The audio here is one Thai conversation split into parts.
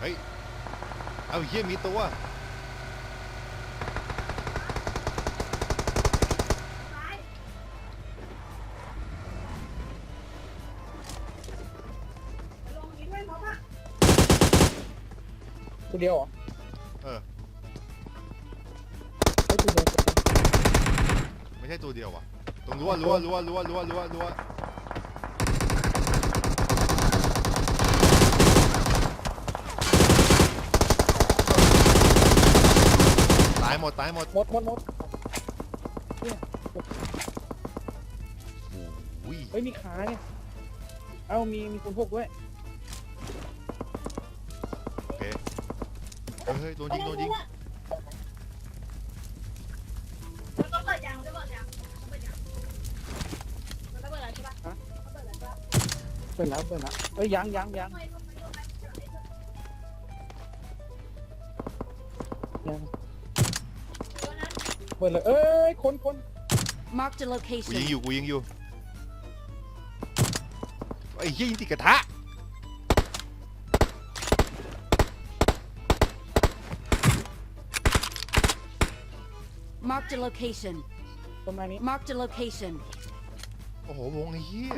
เฮ้ยเอาเฮียมีตัวตัวเดียวเหรอเออไอ้ตัวเดียวไม่ใช่ตัวเดียวว่ะตรงรั้วรั้วรั้วรั้วรั้วรั้วรั้วายหมดตายหมดหมดหมดหมดโอ้ยเฮ้ยมีขาเนี่ย เอ้ามีมีคนพกด้วยโอเคเฮ้ยเฮ้ยโดนยิงโดนยิงแล้วก็เปิดยังจะเปิดยังเปิดยังมันจะเปิดแล้วใช่ปะเปิดแล้วใช่ปะเปิดแล้วเปิดแล้วเอ้ยยังยังยัง เปิดเลย เอ้ยคนคน Marked a กูยิง location. อยู่กูยิงอยู่ไอ้เหี้ยยิงติดกระทะ Marked a location. ต้นไม้นี้ Marked a location. โอ้โหวงไอ้เหี้ย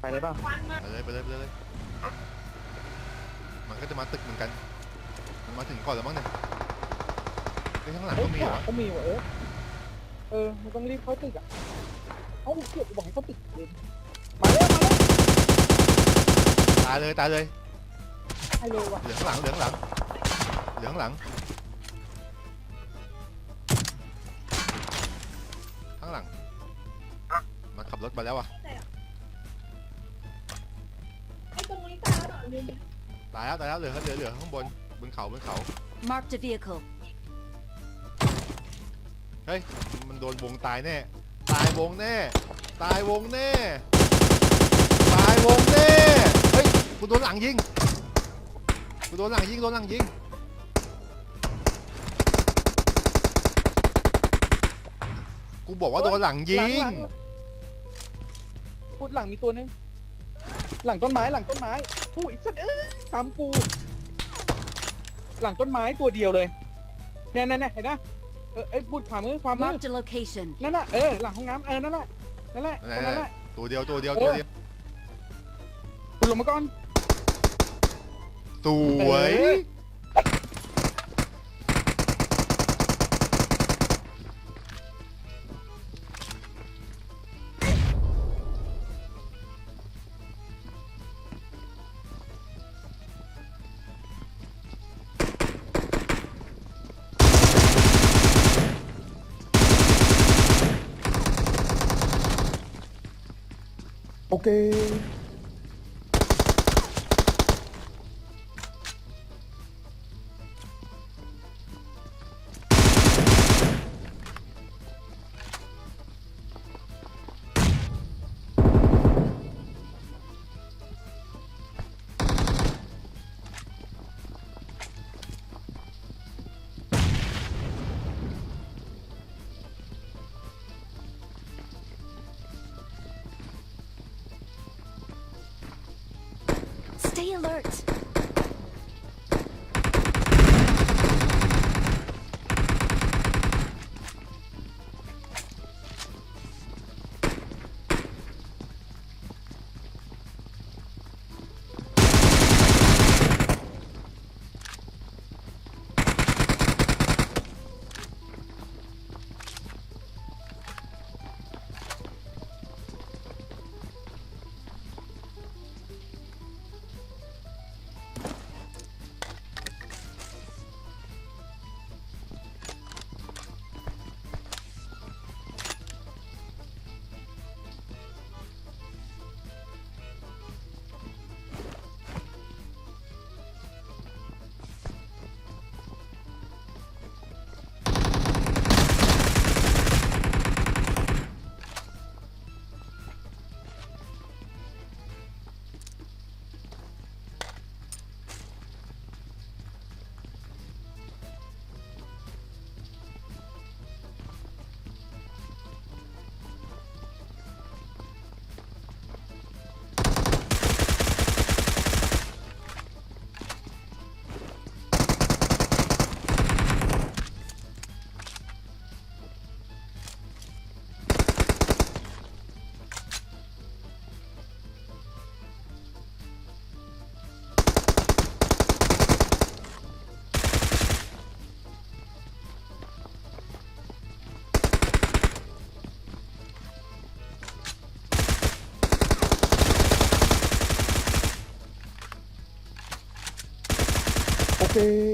ไปเลยป่ะควันมาไปเลยไปเลยไปเลยมันก็จะมาตึกเหมือนกันมันมาถึงก่อนแล้วมั้งเนี่ยไอ้ยข้าง หลังเอ้ก็ยมีขเหรวาอก็มีว่ะเออเออมันต้องรีบเข้าตึกอะเอ้าเกือบบอกให้เข้าตึกเลยมาแล้วมาแล้วตายเลยตายเลยให้เร็วว่ะเหลืองหลังเหลืองหลัง เหลืองหลัง ข้างหลัง มันขับรถมาแล้วอะ ไอ้ตรงนี้ตายแล้วเหรอลืม ตายแล้วตายแล้วเหลือเหลือเหลือข้างบนบนเขาบนเขา Marked a vehicle. มันโดนวงตายแน่ ตายวงแน่ ตายวงแน่ ตายวงแน่ เฮ้ย กูโดนหลังยิง กูโดนหลังยิง โดนหลังยิง กูบอกว่าโดนหลังยิง พูดหลังมีตัวนึง หลังต้นไม้หลังต้นไม้ผู้อีกสัตว์เอ้ยตามกู หลังต้นไม้ตัวเดียวเลยเนี่ยเนี่ยเนี่ยเห็นนะ เออไอ้ยพูดขวามือขวามือ Marked a location. นั่นน่ะเออหลังห้องน้ำเออนั่นแหละนั่นแหละตรงนั้นแหละ ตัวเดียวตัวเดียวตัวเดียวคุณลงมาก่อน สวย เออ โอเ Alert. เ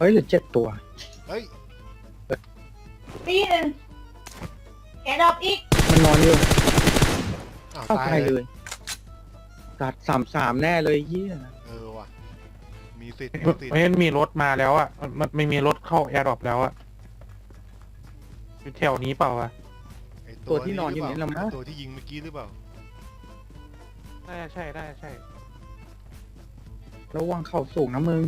เฮ้ยเหลือเจ็ดตัว เฮ้ยปีหนึ่งแกดอกอีกมันนอนอยู่อ้าวเข้าตายไปเลเลยยตัดสามสามแน่เลยเยี่ยเออว่ะมีสิทธิ์มีสิทธิ์ไม่มีรถมาแล้วอะ มันมันไม่มีรถเข้าแอร์ดรอปแล้วอะอยู่แถวนี้เปล่าวะไอ้ตัวที่นอนอยู่หรืนี่เปละล่ามั้ง ตัวที่ยิงเมื่อกี้หรือเปล่าน่าจะใช่น่าจะใช่ ระวังเข่าสูงนะมึง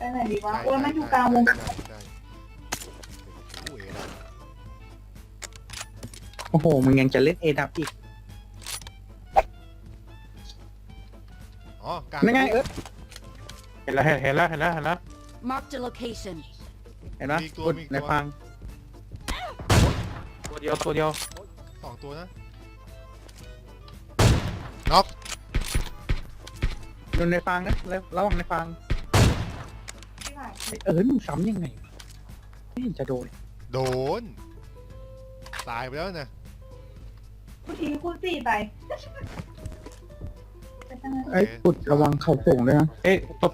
ไปไหนดีวะใช่โอ้ยมันอยู่ใช่กลางวงใช่ใช่โอ้โหเอ๋นะโอ้โห มึงยังจะเล่นเอดับอีกอ๋อกลางนั่นไงเอิร์ธเห็นแล้วเห็นแล้วเห็นแล้วเห็นแล้ว Marked a location. เห็นไหมมีอีกตัวกดมีอีกในตัวฟังตัวเดียวตัวเดียวสองตัวนะน็อกโดนในฟังนะแล้วระวังในฟังที่ ไหนไอ้เอิร์ธมึงซ้ำยังไงวะไม่เห็นจะโดนโดน ตายไปแล้วนะกูทิ้งคูณสี่ไปไปทางนั้นไอ้ยกุดระวังเข่าสูงด้วยนะเอ๊ะตรง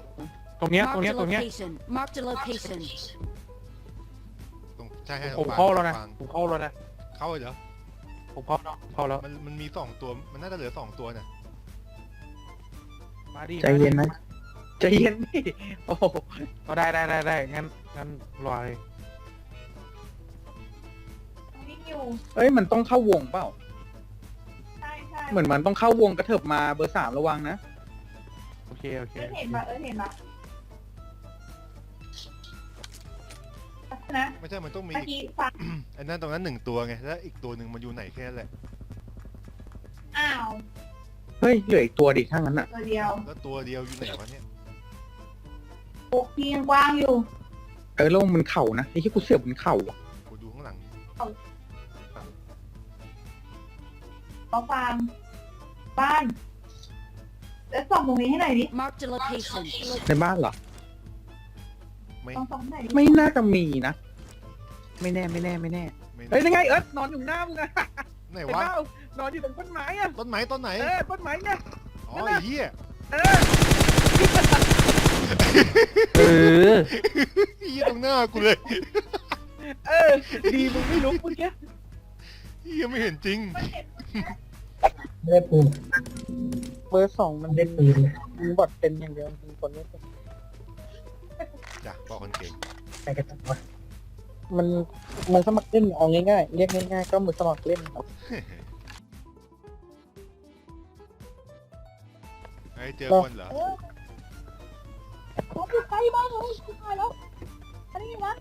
ตรงเนี้ยตรง Marked เนี้ย a ตรงเนี้ย location. Marked a location. ตรงใช่ใช่ผมตรงเข้าแล้วนะ ฟังผมเข้าแล้วนะ เข้าเลยเหรอผมเข้าแล้วเข้าแล้ว มันมันมีสองตัว มันน่าจะเหลือสองตัวน่ะมาดิใจเย็นนะ ใจเย็นดิโอ้โหก็ได้ได้ได้ได้งั้นงั้นรอเลยวิ่งอยู่เอ้ยมันต้องเข้าวงเปล่า ใช่ใช่เหมือนมันต้องเข้าวงกระเถิบมาเบอร์สามระวังนะ โอเคโอเคเออเห็นปะเออเห็นปะนะไม่ใช่มันต้องมีเมื่ออีก กี้ฟังอันนั้นตรงนั้นหนึ่งตัวไง แล้วอีกตัวหนึ่งมันอยู่ไหนแค่นั้นแหละ อ้าวเฮ้ยเหลืออีกตัวดิถ้างั้นอะ ตัวเดียว แล้วตัวเดียวอยู่ไหนวะเนี่ย ปกพี่ยังกว้างอยู่เออแล้วมันเข่านะไอ้ที่กูเสียบบนเข่าอะกูดูข้างหลังก็ฟังบ้านแล้วส่องตรงนี้ให้หน่อยดิ Marked a location. ในบ้านเหรอ ไม่ต้องส่องให้หน่อยดิไม่น่าจะมีนะ ไม่แน่ไม่แน่ไม่แน่ไม่เฮ้ยยังไงเอิร์ธนอนอยู่หน้ามึงอะไหนเห็นวะเปล่านอนอยู่ตรงต้นไม้อะต้นไม้ต้นไหนเออต้นไม้เนี่ย อ๋อนั่นไอ้น่ะเหี้ยเออ เออไอ้เหี้ยตรงหน้ากูเลยเออ ดีมึงไม่ลุกเมื่อกี้เหี้ยไม่เห็นจริงไม่ได้ปืนเบอร์สองมันเล่นปืนมึงบอดเป็นอย่างเดียวมึงคนนี้เป็นจ้ะบอกคนเก่งใครกันวะมันมันสมัครเล่นเอาง่ายๆเรียกง่ายๆก็มือสมัครเล่นครับไอ้เจอคนเหรอ เออโอ้ยใกล้บ้านเลยตายแล้วอันนี้วะ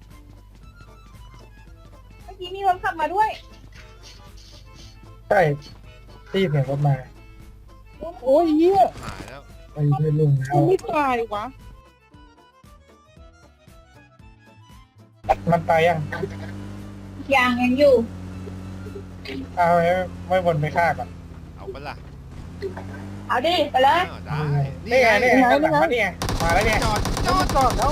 เมื่อกี้มีรถขับมาด้วยใช่ที่เสียงรถมาโอ้ยเหี้ยหายแล้วไปเพื่อนลุงแล้วไม่ตายวะมันตายยังยางยังอยู่เอาไว้ไม่วนไปฆ่าก่อนเอาปะล่ะ เอาดิไปเลย อ้าวได้นี่ไงนี่ไงนี่ไงนี่ไงมาแล้วเนี่ยจอดจจออดดก่อนแล้ว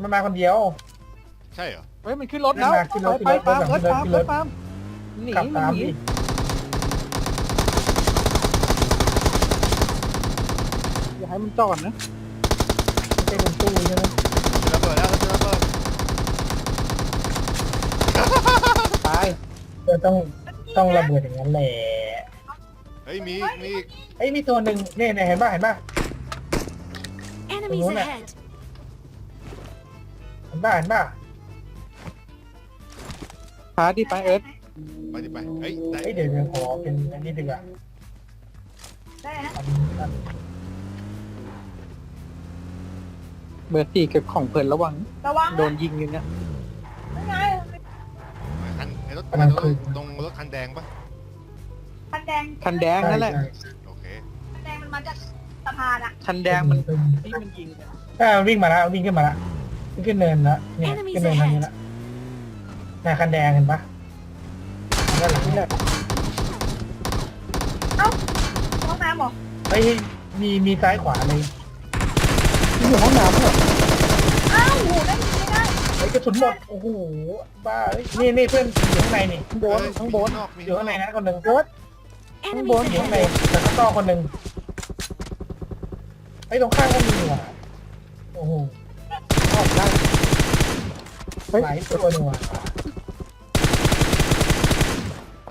มันมาคนเดียว ใช่เหรอเฮ้ยมันขึ้นรถแล้ว ขึ้นรถไปขึ้นรถปาล์มขึ้เอิร์นธรถปาล์มขึ้นรถเอิร์ธปาล์มหนีขับมัตานมหนีดิอย่าให้มันจอดนะไม่ใช่บนตู้ใช่ไหม ระเบิดแล้วระเบิด ตาย ก็ต้องต้องระเบิดอย่างนั้นแหละเฮ้ยมีมีอีกเอ้ยมีตัวหนึ่งเนี่ยเนี่ยเห็นป่ะเห็นป่ะ Enemies Đúng rồi. ahead. เห็นป่ะเห็นป่ะพาดิไปเอิร์ธไปดิไปเฮ้ยได้เอ้ยเดี๋ยวเดี๋ยวขอเป็นอันนี้ดีกว่าได้นะอันนี้อันเบอร์สี่เก็บของเพลินระวัง ระวังโดนยิงอยู่เนี่ย นั่นไงคันไอ้รถกำลังรถคืนตรงรถคันแดงปะคันนแดงคันแดงนั่นแหละใช่โอเคคันแดงมันมาจากสะพานอะคันแดงมันที่มันยิงกันอ่าวิ่งมาแล้ววิ่งขึ้นมาแล้ววิ่งขึ้นเนินแล้วเนี่ย Enemies ขึ้นเนินทางนี้แล้วหน้าคันแดงเห็นปะด้านหลังนี่แหละห้องน้ำเหรอเฮ้ยมีมีซ้ายขวาเลยอยู่ห้องน้ำเหรออ้าวโหได้ กระสุนหมด โอ้โห บ้าเฮ้ยนี่นี่เพื่อนอยู่ข้างในนี่ข้างบนเฮ้ยข้างบนมีนอกมีอยู่ข้างในนะคนหนึ่งรถ Enemies อยู่ข้างใน ahead! แต่ข้างนอกคนหนึ่งไอ้ยตรงข้างก็มีว่ะโอ้โหออกได้เฮ้ยหลายตัวนี่ว่ะ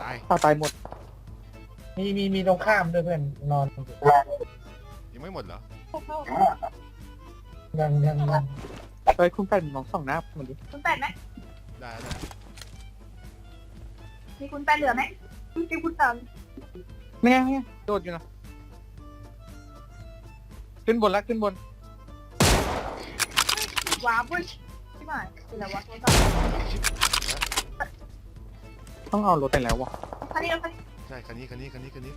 ตายตาตายหมด มีมีมีตรงข้ามด้วยเพื่อนนอนอยู่ยังไม่หมดเหรอพวกเขายังยังยัง เฮ้ยคุณแป้นลองส่องหน้ามันดิคุณแปดไหมได้ได้มีคุณแปดเหลือไหมมีคุณสามไม่ไงไม่ไงโดดอยู่นะ ขึ้นบนละขึ้นบน ว้าวเว้ยที่ไหนคืออะไรวะต้องเอารถไปแล้ววะคันนี้คันนี้ใช่คันนี้คันนี้คันนี้คันนี้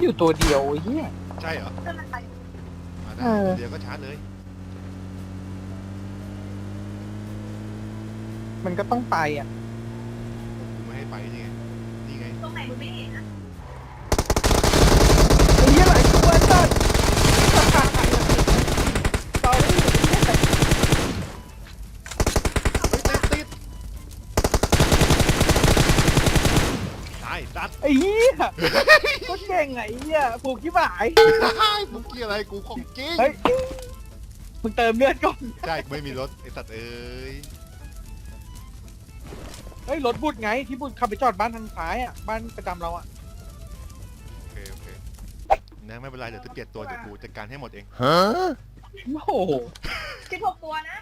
อยู่ตัวเดียวไอ้เฮีย ใช่เหรอเดินมันไปมาได้เออ เดี๋ยวก็ชาร์จเลยมันก็ต้องไปอะ กูไม่ให้ไปนี่ไงนี่ไงตรงไหนมึงไม่เห็นนะไอ้เหี้ยหลายตัวจัดเปล่าไม่อยู่ที่ไหนติดติดตายตัดไอ้เหี้ยก็เก่ งไงไอ้เหี้ยผูกที่หมายมึงเกี่ยอะไรกูของจริงเฮ้ยมึงเติมเลือดก่อนใช่กูไม่มีรถไอสัตว์เอ้ยเฮ้ยรถบุดไงที่บุดขับไปจอดบ้านทางซ้ายอะบ้านประจำเราอะโอเคโอเคนะไม่เป็นไรเดี๋ยวจะเปลี่ยนตัวเดี๋ยวกูจัดการให้หมดเอง โอ้โห สิบหกตัวนะ